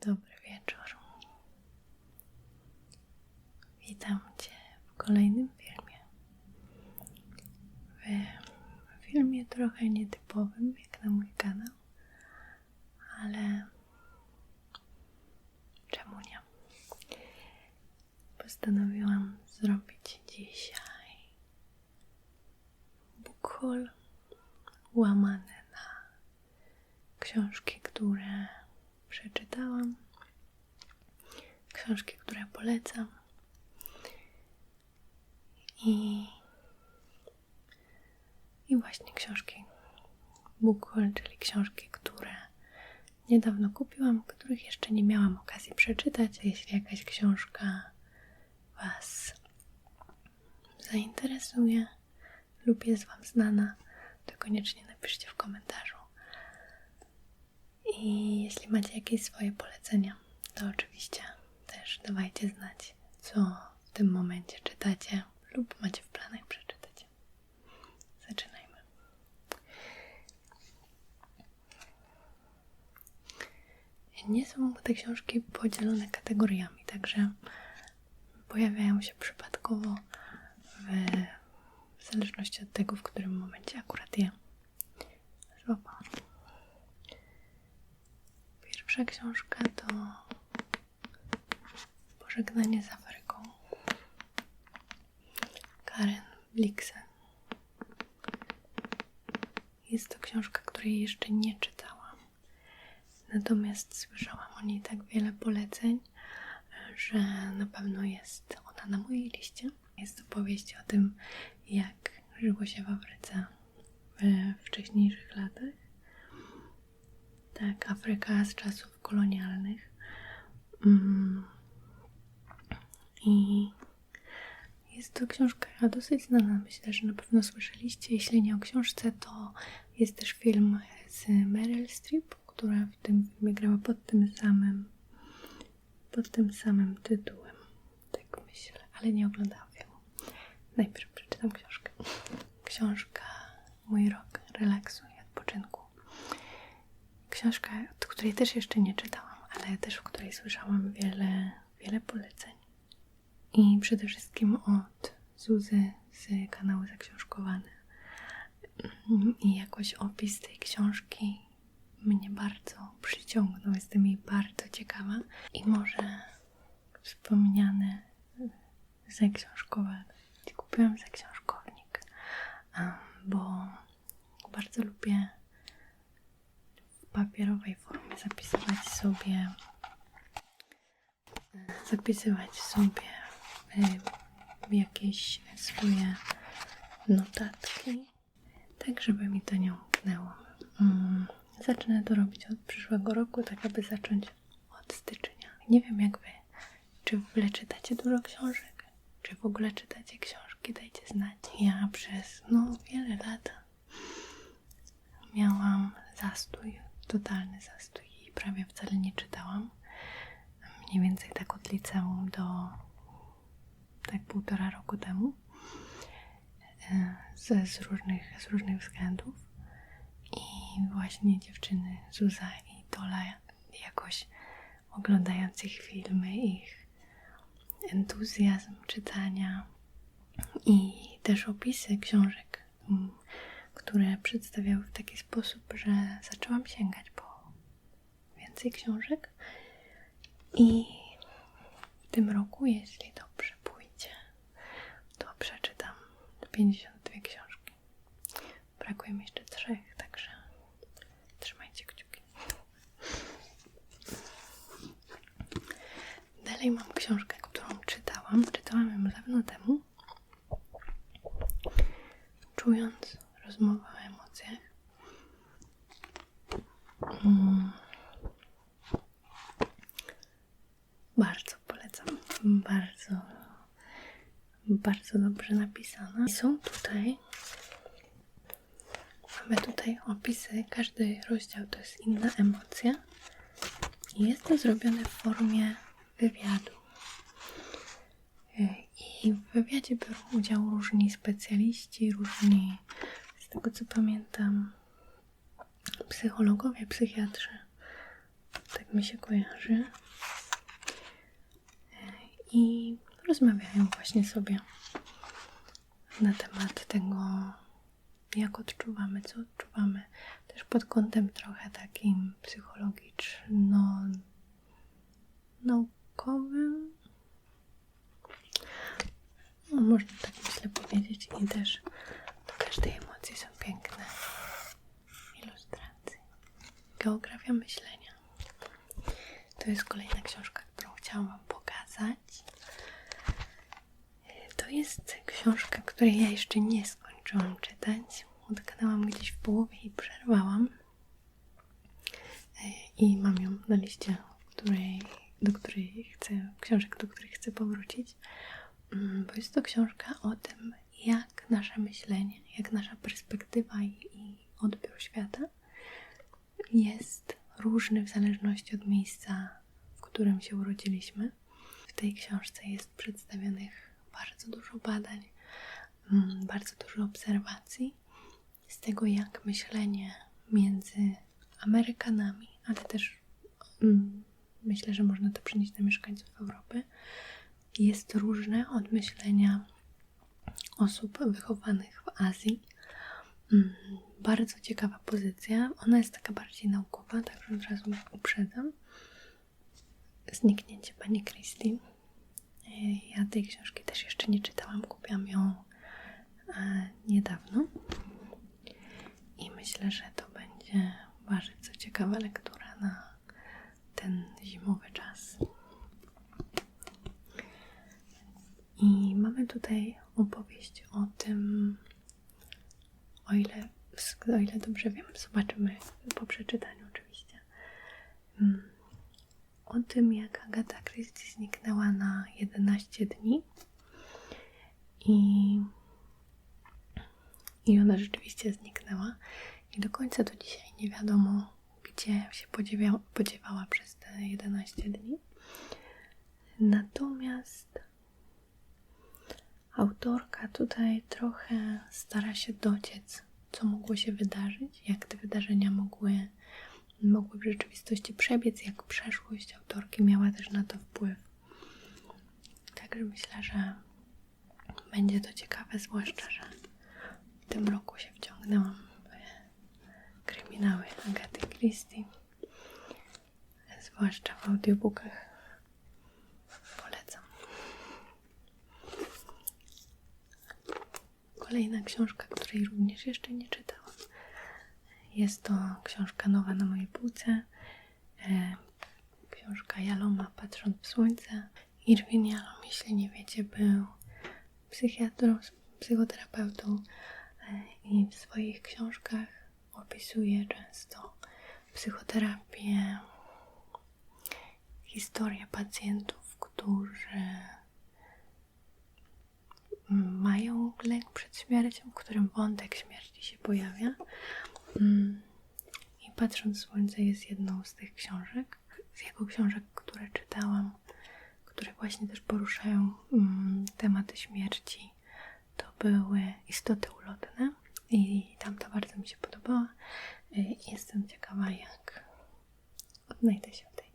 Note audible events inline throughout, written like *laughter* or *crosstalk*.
Dobry wieczór. Witam Cię w kolejnym filmie. W filmie trochę nietypowym, jak na mój kanał, ale czemu nie? Postanowiłam zrobić dzisiaj book haul łamane na książki, które przeczytałam, książki, które polecam i, i właśnie książki book haul, czyli książki, które niedawno kupiłam, których jeszcze nie miałam okazji przeczytać. Jeśli jakaś książka Was zainteresuje lub jest Wam znana, to koniecznie napiszcie w komentarzu. I jeśli macie jakieś swoje polecenia, to oczywiście też dawajcie znać, co w tym momencie czytacie lub macie w planach przeczytać. Zaczynajmy. Nie są te książki podzielone kategoriami, także pojawiają się przypadkowo w, w zależności od tego, w którym momencie akurat je złapałam. Pierwsza książka to Pożegnanie z Afryką. Karen Blixen. Jest to książka, której jeszcze nie czytałam. Natomiast słyszałam o niej tak wiele poleceń, że na pewno jest ona na mojej liście. Jest to powieść o tym, jak żyło się w Afryce we wcześniejszych latach. Tak, Afryka z czasów kolonialnych. Mm. I jest to książka dosyć znana. Myślę, że na pewno słyszeliście. Jeśli nie o książce, to jest też film z Meryl Streep, która w tym filmie grała pod tym samym pod tym samym tytułem. Tak myślę, ale nie oglądałam. Najpierw przeczytam książkę. Książka Mój rok relaksu i odpoczynku. Książka, której też jeszcze nie czytałam, ale też o której słyszałam wiele, wiele poleceń. I przede wszystkim od Zuzy z kanału Zaksiążkowane. I jakoś opis tej książki mnie bardzo przyciągnął. Jestem jej bardzo ciekawa. I może wspomniane zaksiążkowe. Kupiłam zaksiążkownik, bo bardzo lubię papierowej formie zapisywać sobie zapisywać sobie jakieś swoje notatki, tak żeby mi to nie umknęło. Mm, zacznę to robić od przyszłego roku, tak aby zacząć od stycznia. Nie wiem jak wy, czy w ogóle czytacie dużo książek, czy w ogóle czytacie książki, dajcie znać. Ja przez no wiele lat miałam zastój, totalny zastój i prawie wcale nie czytałam. Mniej więcej tak od liceum do tak półtora roku temu z, z, różnych, z różnych względów i właśnie dziewczyny Zuza i Tola jakoś oglądając ich filmy, ich entuzjazm czytania i też opisy książek, które przedstawiały w taki sposób, że zaczęłam sięgać po więcej książek i w tym roku, jeśli dobrze pójdzie, to przeczytam 52 książki. Brakuje mi jeszcze trzech, także trzymajcie kciuki. Dalej mam książkę, którą czytałam. Czytałam ją dawno temu. Czując rozmowę o emocjach. Mm. Bardzo polecam. Bardzo, bardzo dobrze napisana. I są tutaj, mamy tutaj opisy. Każdy rozdział to jest inna emocja. I jest to zrobione w formie wywiadu. I w wywiadzie biorą udział różni specjaliści, różni, z tego co pamiętam, psychologowie, psychiatrzy. tak mi się kojarzy. I rozmawiają właśnie sobie na temat tego, jak odczuwamy, co odczuwamy, też pod kątem trochę takim psychologiczno-naukowym. No, można tak myślę powiedzieć. I też każdej emocji są piękne ilustracje. Geografia myślenia. To jest kolejna książka, którą chciałam Wam pokazać. To jest książka, której ja jeszcze nie skończyłam czytać. Utknęłam gdzieś w połowie i przerwałam. I mam ją na liście, której, do której chcę, książek, do których chcę powrócić. Mm, Bo jest to książka o tym, jak nasze myślenie, jak nasza perspektywa i, odbiór świata jest różny w zależności od miejsca, w którym się urodziliśmy. W tej książce jest przedstawionych bardzo dużo badań, mm, bardzo dużo obserwacji z tego, jak myślenie między Amerykanami, ale też mm, myślę, że można to przenieść na mieszkańców Europy, jest różne od myślenia osób wychowanych w Azji. Mm, Bardzo ciekawa pozycja. Ona jest taka bardziej naukowa, także od razu uprzedzam. Zniknięcie pani Christie. E, Ja tej książki też jeszcze nie czytałam. Kupiłam ją e, niedawno. I myślę, że to będzie bardzo ciekawa lektura na ten zimowy czas. I mamy tutaj opowieść o tym, o ile, o ile dobrze wiem, zobaczymy po przeczytaniu oczywiście, Mm, o tym jak Agata Christie zniknęła na 11 dni. I, i ona rzeczywiście zniknęła. I do końca do dzisiaj nie wiadomo, gdzie się podziewia, podziewała przez te 11 dni. Natomiast autorka tutaj trochę stara się dociec, co mogło się wydarzyć, jak te wydarzenia mogły, mogły w rzeczywistości przebiec, jak przeszłość autorki miała też na to wpływ. Także myślę, że będzie to ciekawe, zwłaszcza, że w tym roku się wciągnęłam w kryminały Agaty Christie, zwłaszcza w audiobookach. Polecam. Kolejna książka, której również jeszcze nie czytałam. Jest to książka nowa na mojej półce. E, książka Jaloma Patrząc w słońce. Irwin Jalom, jeśli nie wiecie, był psychiatrą, psychoterapeutą e, i w swoich książkach opisuje często psychoterapię, historię pacjentów, którzy mają lęk przed śmiercią, w którym wątek śmierci się pojawia. Mm, I patrząc w słońce jest jedną z tych książek, z jego książek, które czytałam, które właśnie też poruszają mm, tematy śmierci. To były istoty ulotne i tamta bardzo mi się podobała. Y, Jestem ciekawa, jak odnajdę się w tej.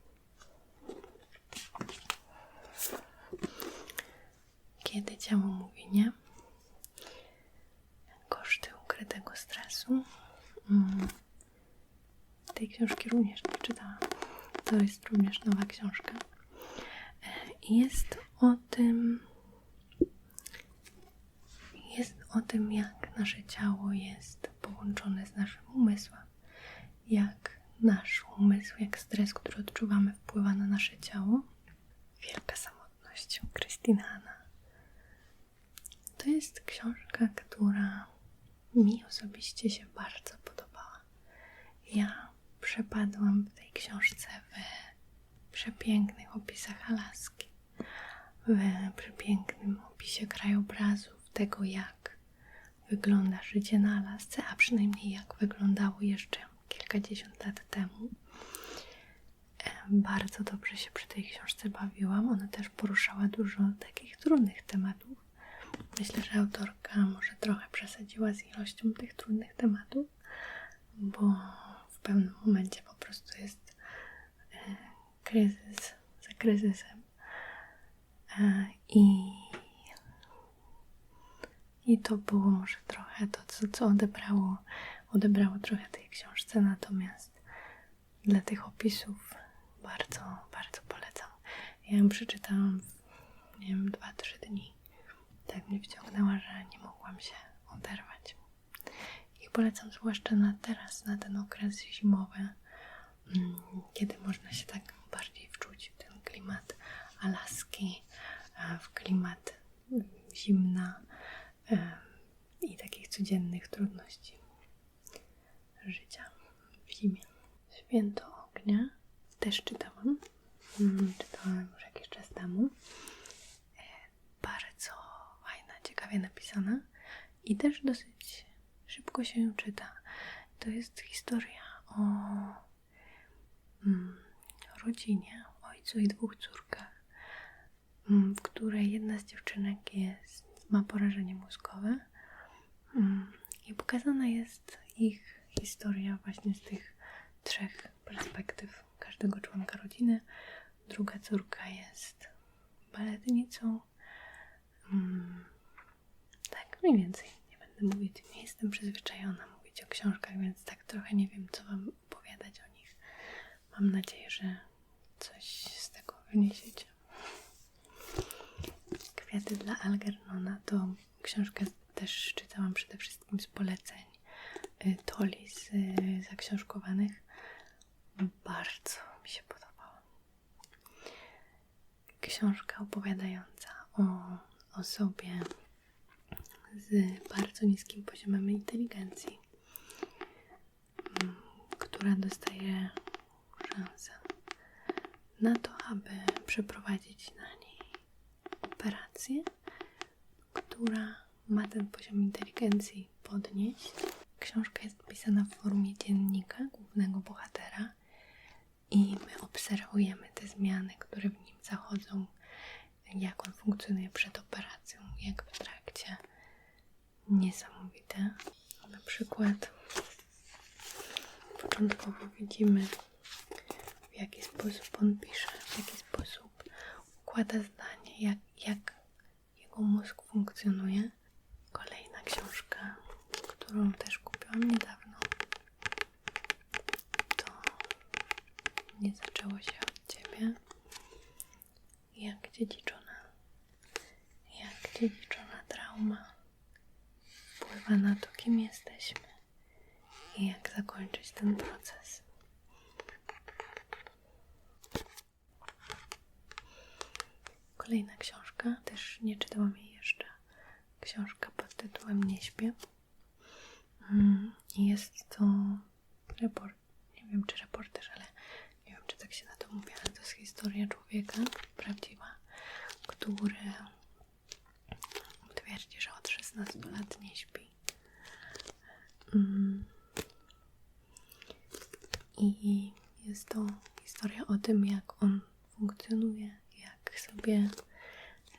Kiedy ciało mówi nie. Koszty ukrytego stresu. Mm. Tej książki również nie czytałam. To jest również nowa książka. E, Jest o tym, jest o tym, jak nasze ciało jest połączone z naszym umysłem. Jak nasz umysł, jak stres, który odczuwamy, wpływa na nasze ciało. Wielka samotność Krystyna Hanna. To jest książka, która mi osobiście się bardzo podobała. Ja przepadłam w tej książce w przepięknych opisach Alaski, w przepięknym opisie krajobrazów, tego jak wygląda życie na Alasce, a przynajmniej jak wyglądało jeszcze kilkadziesiąt lat temu. E, Bardzo dobrze się przy tej książce bawiłam. Ona też poruszała dużo takich trudnych tematów. Myślę, że autorka może trochę przesadziła z ilością tych trudnych tematów, bo w pewnym momencie po prostu jest e, kryzys za kryzysem. E, I, I to było może trochę to, co, co odebrało, odebrało trochę tej książce, natomiast dla tych opisów bardzo, bardzo polecam. Ja ją przeczytałam w, nie wiem, 2-3 dni. Tak mnie wciągnęła, że nie mogłam się oderwać. I polecam zwłaszcza na teraz, na ten okres zimowy, mm, kiedy można się tak bardziej wczuć w ten klimat Alaski, w klimat zimna i takich codziennych trudności życia w zimie. Święto ognia też czytałam. Mm, czytałam już jakiś czas temu. E, bardzo napisana i też dosyć szybko się ją czyta. To jest historia o mm, rodzinie, ojcu i dwóch córkach, mm, w której jedna z dziewczynek jest, ma porażenie mózgowe mm, i pokazana jest ich historia właśnie z tych trzech perspektyw każdego członka rodziny. Druga córka jest baletnicą. Mniej więcej. Nie będę mówić, nie jestem przyzwyczajona mówić o książkach, więc tak trochę nie wiem, co Wam opowiadać o nich. Mam nadzieję, że coś z tego wyniesiecie. Kwiaty dla Algernona to książkę też czytałam przede wszystkim z poleceń y, Toli z y, zaksiążkowanych. Bardzo mi się podobała. Książka opowiadająca o osobie z bardzo niskim poziomem inteligencji, mm, która dostaje szansę na to, aby przeprowadzić na niej operację, która ma ten poziom inteligencji podnieść. Książka jest pisana w formie dziennika głównego bohatera i my obserwujemy te zmiany, które w nim zachodzą, jak on funkcjonuje przed operacją, jak w trakcie. Niesamowite. Na przykład początkowo widzimy w jaki sposób on pisze, w jaki sposób układa zdanie, jak, jak jego mózg funkcjonuje. Kolejna książka, którą też kupiłam niedawno, to Nie zaczęło się od Ciebie. Jak dziedziczona, jak dziedziczona trauma wpływa na to, kim jesteśmy i jak zakończyć ten proces. Kolejna książka, też nie czytałam jej jeszcze. Książka pod tytułem Nie śpię. Mm, jest to report, nie wiem czy reporter, ale nie wiem czy tak się na to mówi, ale to jest historia człowieka prawdziwa, który twierdzi, że od 16 lat nie śpi. Mm. I jest to historia o tym, jak on funkcjonuje, jak sobie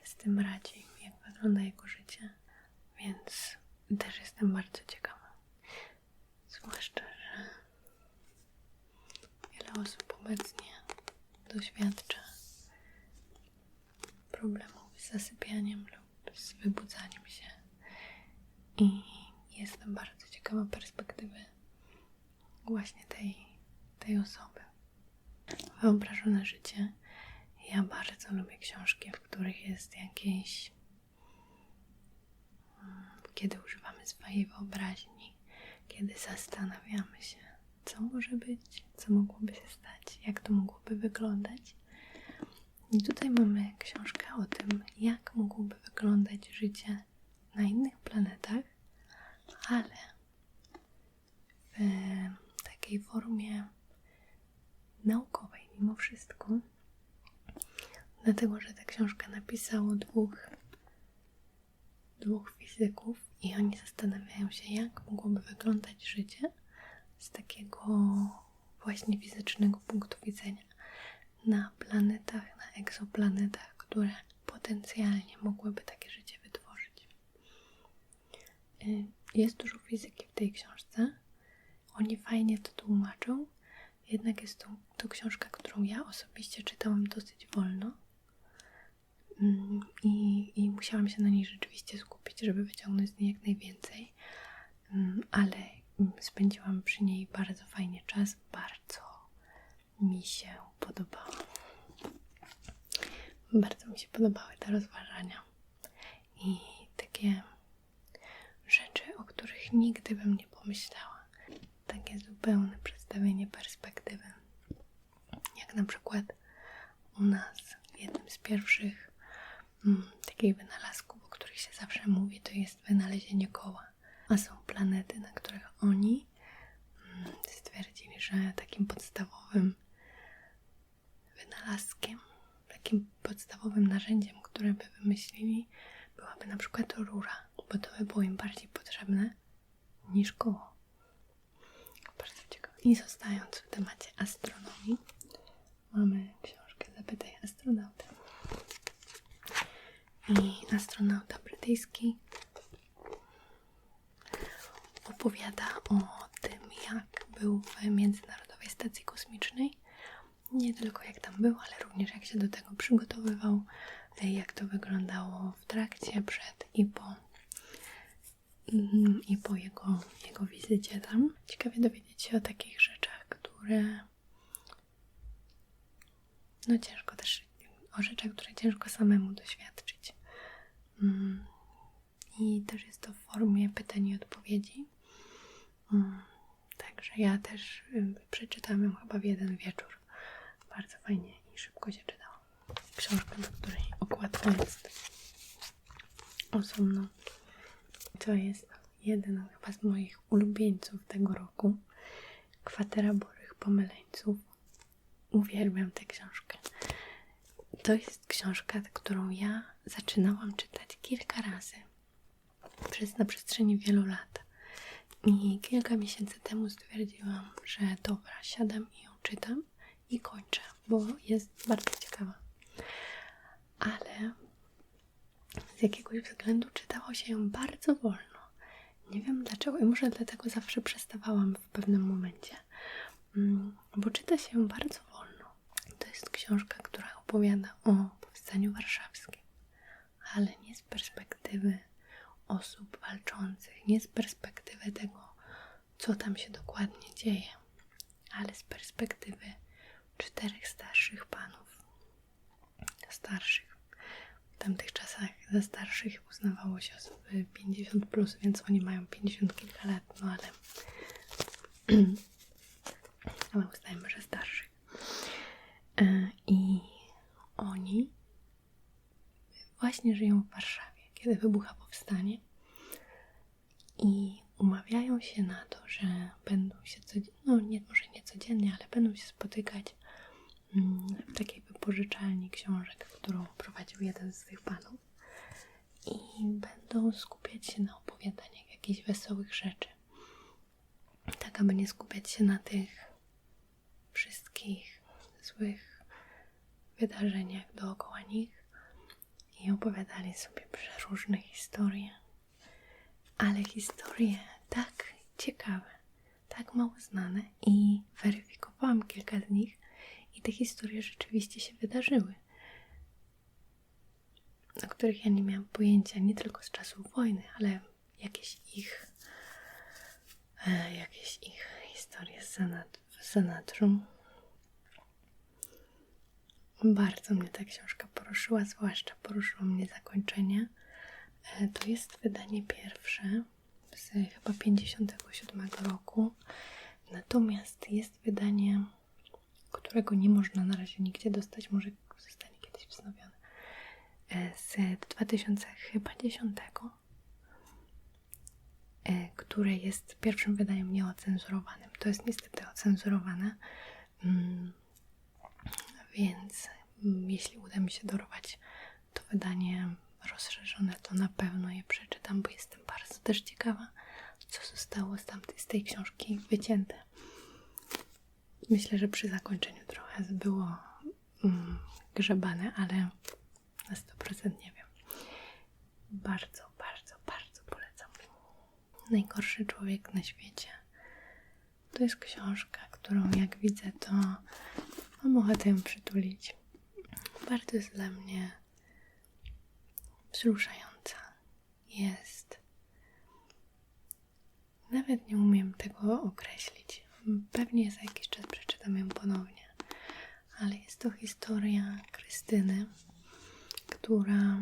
z tym radzi, jak wygląda jego życie. Więc też jestem bardzo ciekawa. Zwłaszcza, że wiele osób obecnie doświadcza problemów z zasypianiem lub z wybudzaniem się. I ciekawa perspektywy właśnie tej, tej osoby. Wyobrażone życie. Ja bardzo lubię książki, w których jest jakieś. Mm, kiedy używamy swojej wyobraźni, kiedy zastanawiamy się, co może być, co mogłoby się stać, jak to mogłoby wyglądać. I tutaj mamy książkę o tym, jak mogłoby wyglądać życie na innych planetach, ale w takiej formie naukowej, mimo wszystko. Dlatego, że tę książkę napisało dwóch, dwóch fizyków i oni zastanawiają się, jak mogłoby wyglądać życie z takiego właśnie fizycznego punktu widzenia na planetach, na egzoplanetach, które potencjalnie mogłyby takie życie wytworzyć. Y, jest dużo fizyki w tej książce. Oni fajnie to tłumaczą Jednak jest to, to książka, którą ja osobiście czytałam dosyć wolno. Mm, I, I musiałam się na niej rzeczywiście skupić, żeby wyciągnąć z niej jak najwięcej. Mm, Ale spędziłam przy niej bardzo fajnie czas. Bardzo mi się podobała. Bardzo mi się podobały te rozważania i takie rzeczy, o których nigdy bym nie pomyślała. Takie zupełne przedstawienie perspektywy. Jak na przykład u nas jednym z pierwszych mm, takich wynalazków, o których się zawsze mówi, to jest wynalezienie koła. A są planety, na których oni mm, stwierdzili, że takim podstawowym wynalazkiem, takim podstawowym narzędziem, które by wymyślili, byłaby na przykład rura, bo to by było im bardziej potrzebne niż koło. Bardzo ciekawe. I zostając w temacie astronomii, mamy książkę Zapytaj astronauta. I astronauta brytyjski opowiada o tym, jak był w Międzynarodowej Stacji Kosmicznej. Nie tylko jak tam był, ale również jak się do tego przygotowywał, jak to wyglądało w trakcie, przed i po, mm, i po jego, jego wizycie tam. Ciekawie dowiedzieć się o takich rzeczach, które no ciężko też, o rzeczach, które ciężko samemu doświadczyć. Mm. I też jest to w formie pytań i odpowiedzi. Mm. Także ja też y, przeczytałam ją chyba w jeden wieczór. Bardzo fajnie i szybko się czytało. Książka, do której okładka jest osobną. To jest jeden chyba z moich ulubieńców tego roku. Kwatera Borych Pomyleńców. Uwielbiam tę książkę. To jest książka, którą ja zaczynałam czytać kilka razy przez na przestrzeni wielu lat. I kilka miesięcy temu stwierdziłam, że dobra, siadam i ją czytam i kończę, bo jest bardzo. Ale z jakiegoś względu czytało się ją bardzo wolno. Nie wiem dlaczego, i może dlatego zawsze przestawałam w pewnym momencie, mm, bo czyta się ją bardzo wolno. To jest książka, która opowiada o powstaniu warszawskim, ale nie z perspektywy osób walczących, nie z perspektywy tego, co tam się dokładnie dzieje, ale z perspektywy czterech starszych panów. Starszych. W tamtych czasach za starszych uznawało się osoby 50, plus, więc oni mają 50 kilka lat, no ale. *clears throat* ale uznajmy, że starszych. E, I oni właśnie żyją w Warszawie, kiedy wybucha powstanie i umawiają się na to, że będą się codziennie, no nie, może nie codziennie, ale będą się spotykać w takiej wypożyczalni książek, którą prowadził jeden z tych panów i będą skupiać się na opowiadaniach jakichś wesołych rzeczy. Tak, aby nie skupiać się na tych wszystkich złych wydarzeniach dookoła nich i opowiadali sobie przeróżne historie, ale historie tak ciekawe, tak mało znane i weryfikowałam kilka z nich te historie rzeczywiście się wydarzyły, o których ja nie miałam pojęcia nie tylko z czasów wojny, ale jakieś ich e, jakieś ich historie z, zanadrzu bardzo mnie ta książka poruszyła, zwłaszcza poruszyło mnie zakończenie. E, to jest wydanie pierwsze z chyba 57 roku. Natomiast jest wydanie, którego nie można na razie nigdzie dostać, może zostanie kiedyś wznowione. E, z 2010, e, które jest pierwszym wydaniem nieocenzurowanym. To jest niestety ocenzurowane. Mm, więc mm, jeśli uda mi się dorwać to wydanie rozszerzone, to na pewno je przeczytam, bo jestem bardzo też ciekawa, co zostało z, tamtej, z tej książki wycięte. Myślę, że przy zakończeniu trochę było mm, grzebane, ale na 100% nie wiem. Bardzo, bardzo, bardzo polecam. Najgorszy człowiek na świecie. To jest książka, którą jak widzę, to mam ochotę ją przytulić. Bardzo jest dla mnie wzruszająca. Jest. Nawet nie umiem tego określić. Pewnie za jakiś czas przeczytam ją ponownie. Ale jest to historia Krystyny, która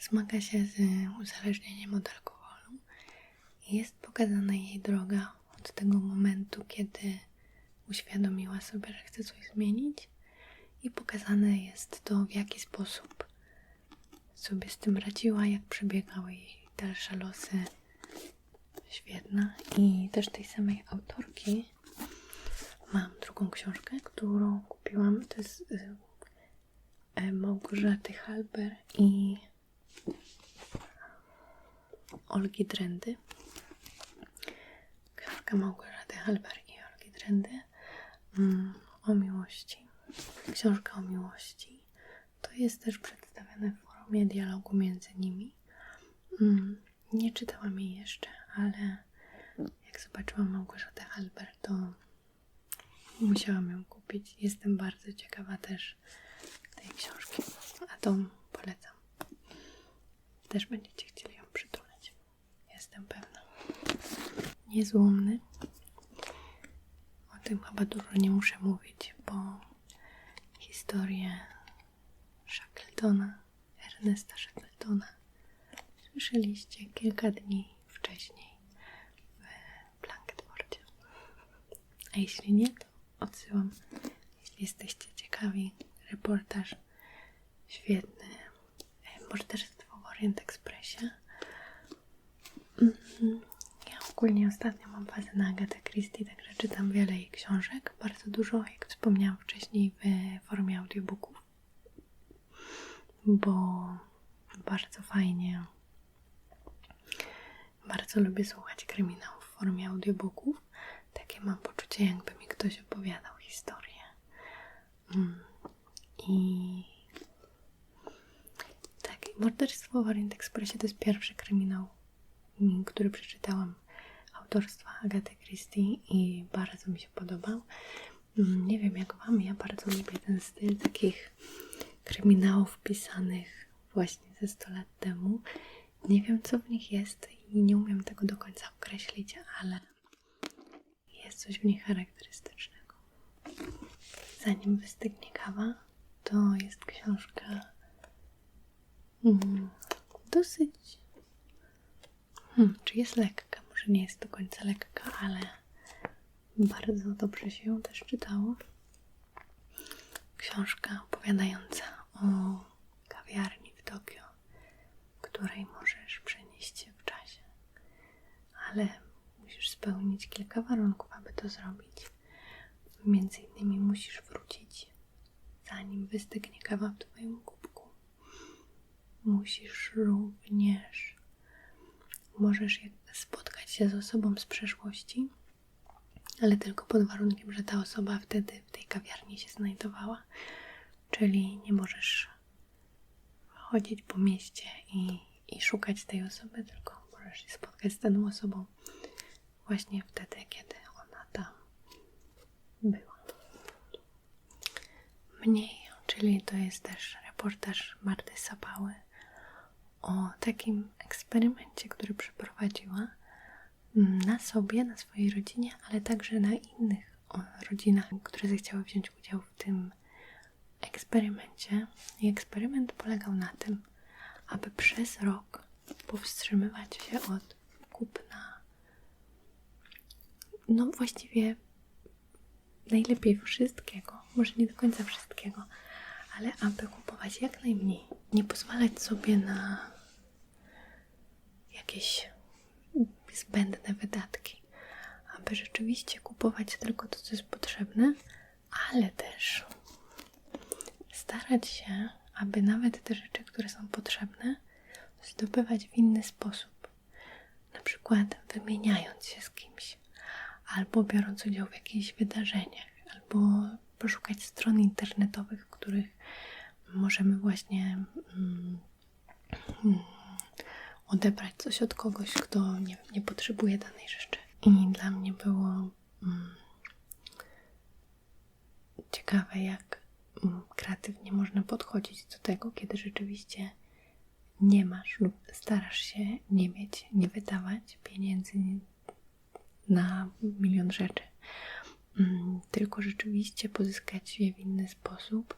zmaga się z uzależnieniem od alkoholu i jest pokazana jej droga od tego momentu, kiedy uświadomiła sobie, że chce coś zmienić i pokazane jest to, w jaki sposób sobie z tym radziła, jak przebiegały jej dalsze losy. Świetna. I też tej samej autorki mam drugą książkę, którą kupiłam. To jest y, y, Małgorzaty Halber i Olgi Drendy. Książka Małgorzaty Halber i Olgi Drendy mm, o miłości. Książka o miłości. To jest też przedstawione w formie dialogu między nimi. Mm, nie czytałam jej jeszcze, ale jak zobaczyłam Małgorzatę Halber, to musiałam ją kupić. Jestem bardzo ciekawa też tej książki, a to polecam. Też będziecie chcieli ją przytulać. Jestem pewna. Niezłomny. O tym chyba dużo nie muszę mówić, bo historię Shackletona, Ernesta Shackletona słyszeliście kilka dni wcześniej w Blanketwordzie. A jeśli nie, to odsyłam. Jeśli jesteście ciekawi, reportaż świetny. e, Morderstwo w Orient Expressie. Mhm. Ja ogólnie ostatnio mam bazę na Agatę Christie, także czytam wiele jej książek. Bardzo dużo, jak wspomniałam wcześniej, w formie audiobooków. Bo bardzo fajnie bardzo lubię słuchać kryminałów w formie audiobooków. Takie mam poczucie, jakby mi ktoś opowiadał historię. Mm. I tak, Morderstwo w Orient Expressie to jest pierwszy kryminał, mm, który przeczytałam autorstwa Agaty Christie i bardzo mi się podobał. Mm, Nie wiem jak Wam, ja bardzo lubię ten styl takich kryminałów pisanych właśnie ze 100 lat temu. Nie wiem co w nich jest i nie umiem tego do końca określić, ale jest coś w nich charakterystycznego. Zanim wystygnie kawa, to jest książka mm, dosyć. Hmm, czy jest lekka? Może nie jest do końca lekka, ale bardzo dobrze się ją też czytało. Książka opowiadająca o kawiarni w Tokio, której możesz przenieść się w czasie, ale musisz spełnić kilka warunków, aby to zrobić. Między innymi musisz wrócić, zanim wystygnie kawa w Twoim kubku. Musisz również, możesz spotkać się z osobą z przeszłości, ale tylko pod warunkiem, że ta osoba wtedy w tej kawiarni się znajdowała. Czyli nie możesz chodzić po mieście i, i szukać tej osoby, tylko możesz się spotkać z daną osobą właśnie wtedy, kiedy ona tam była. Mniej, czyli to jest też reportaż Marty Sapały o takim eksperymencie, który przeprowadziła na sobie, na swojej rodzinie, ale także na innych rodzinach, które zechciały wziąć udział w tym eksperymencie. I eksperyment polegał na tym, aby przez rok powstrzymywać się od kupna. No, właściwie najlepiej wszystkiego, może nie do końca wszystkiego, ale aby kupować jak najmniej. Nie pozwalać sobie na jakieś zbędne wydatki, aby rzeczywiście kupować tylko to, co jest potrzebne, ale też starać się, aby nawet te rzeczy, które są potrzebne, zdobywać w inny sposób. Na przykład wymieniając się z kimś, albo biorąc udział w jakichś wydarzeniach, albo poszukać stron internetowych, w których możemy właśnie mm, mm, odebrać coś od kogoś, kto nie, nie potrzebuje danej rzeczy. I dla mnie było mm, ciekawe, jak mm, kreatywnie można podchodzić do tego, kiedy rzeczywiście nie masz lub starasz się nie mieć, nie wydawać pieniędzy na milion rzeczy, mm, tylko rzeczywiście pozyskać je w inny sposób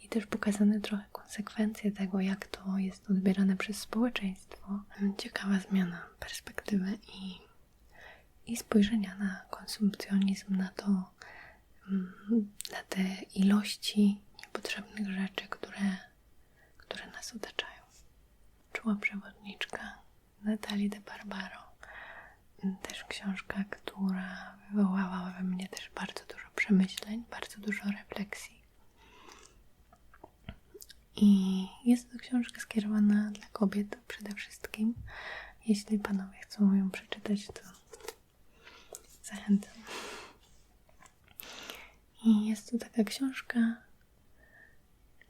i też pokazane trochę konsekwencje tego, jak to jest odbierane przez społeczeństwo. Ciekawa zmiana perspektywy i, i spojrzenia na konsumpcjonizm, na to, mm, na te ilości niepotrzebnych rzeczy, które, które nas otaczają. Czuła przewodniczka Natalii de Barbaro. Też książka, która wywołała we mnie też bardzo dużo przemyśleń, bardzo dużo refleksji. I jest to książka skierowana dla kobiet przede wszystkim. Jeśli panowie chcą ją przeczytać, to zachęcam. I jest to taka książka,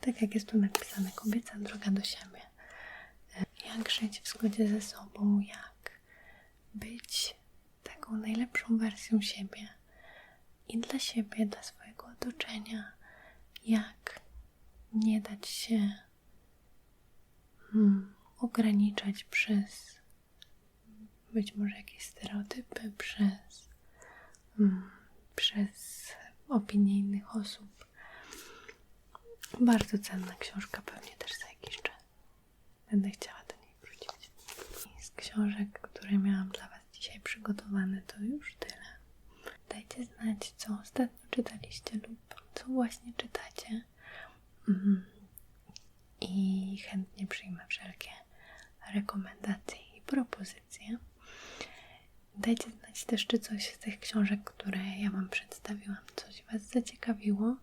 tak jak jest tu napisane, kobieca droga do siebie. Jak żyć w zgodzie ze sobą, jak być taką najlepszą wersją siebie i dla siebie, dla swojego otoczenia, jak nie dać się hmm, ograniczać przez być może jakieś stereotypy, przez, hmm, przez opinie innych osób. Bardzo cenna książka, pewnie też za jakiś czas. Będę chciała do niej wrócić. I z książek, które miałam dla Was dzisiaj przygotowane, to już tyle. Dajcie znać, co ostatnio czytaliście lub co właśnie czytacie. Mhm. I chętnie przyjmę wszelkie rekomendacje i propozycje. Dajcie znać też, czy coś z tych książek, które ja Wam przedstawiłam, coś Was zaciekawiło.